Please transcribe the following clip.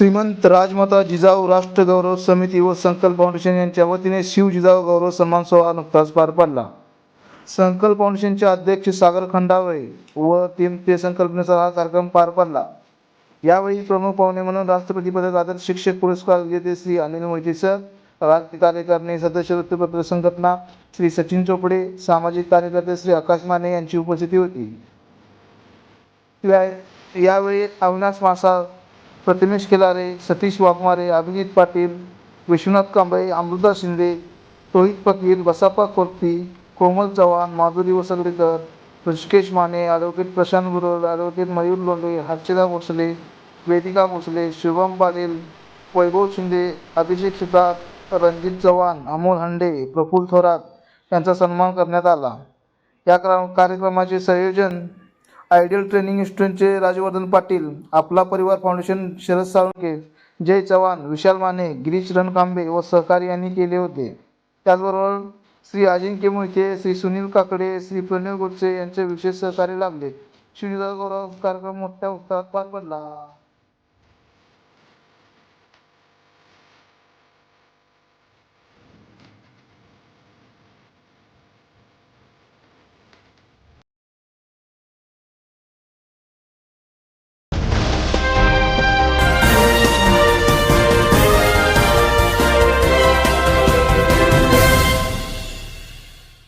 श्रीमंत राजमाता जिजाऊ राष्ट्र गौरव समिती व संकल्प फाउंडेशन यांच्या वतीने शिव जिजाऊ गौरव सन्मान सोहळा नुकताच पार पडला. संकल्प फाउंडेशनचे अध्यक्ष सागर खंडावळे व टीम ते संकल्पनेचा हा कार्यक्रम पार पडला. यावेळी प्रमुख पाहुणे म्हणून राष्ट्रपती पदक आदर्श शिक्षक पुरस्कार विजेते श्री अनिल मोहिते सर राज्य कार्यकारिणी सदस्य वृत्तपत्र संघटना श्री सचिन चोपडे सामाजिक कार्यकर्ते श्री आकाश माने यांची उपस्थिती होती. यावेळी अविनाश मासा प्रतिमेश खिलारे सतीश वाघमारे अभिजित पाटील विश्वनाथ कांबळे अमृता शिंदे रोहित फकीर बसापा कोर्ती कोमल चव्हाण माधुरी वसलेकर ऋषिकेश माने ॲडव्होकेट प्रशांत गुरव ॲडव्होकेट मयूर लोंढे हर्षदा भोसले वेदिका भोसले शुभम पाटील वैभव शिंदे अभिषेक सुतार रणजित चव्हाण अमोल हंडे प्रफुल्ल थोरात यांचा सन्मान करण्यात आला. या कार्यक्रमाचे संयोजन आयडियल ट्रेनिंग इन्स्टिट्यूटचे राजवर्धन पाटील आपला परिवार फाउंडेशन शरद साळुंके जय चव्हाण विशाल माने गिरीश रणकांबे व सहकारी यांनी केले होते. त्याचबरोबर श्री अजिंक्य मोहिते श्री सुनील काकडे श्री प्रणव गोडसे यांचे विशेष सहकार्य लाभले. शिवजय गौरव कार्यक्रम मोठ्या उत्साहात पार पडला.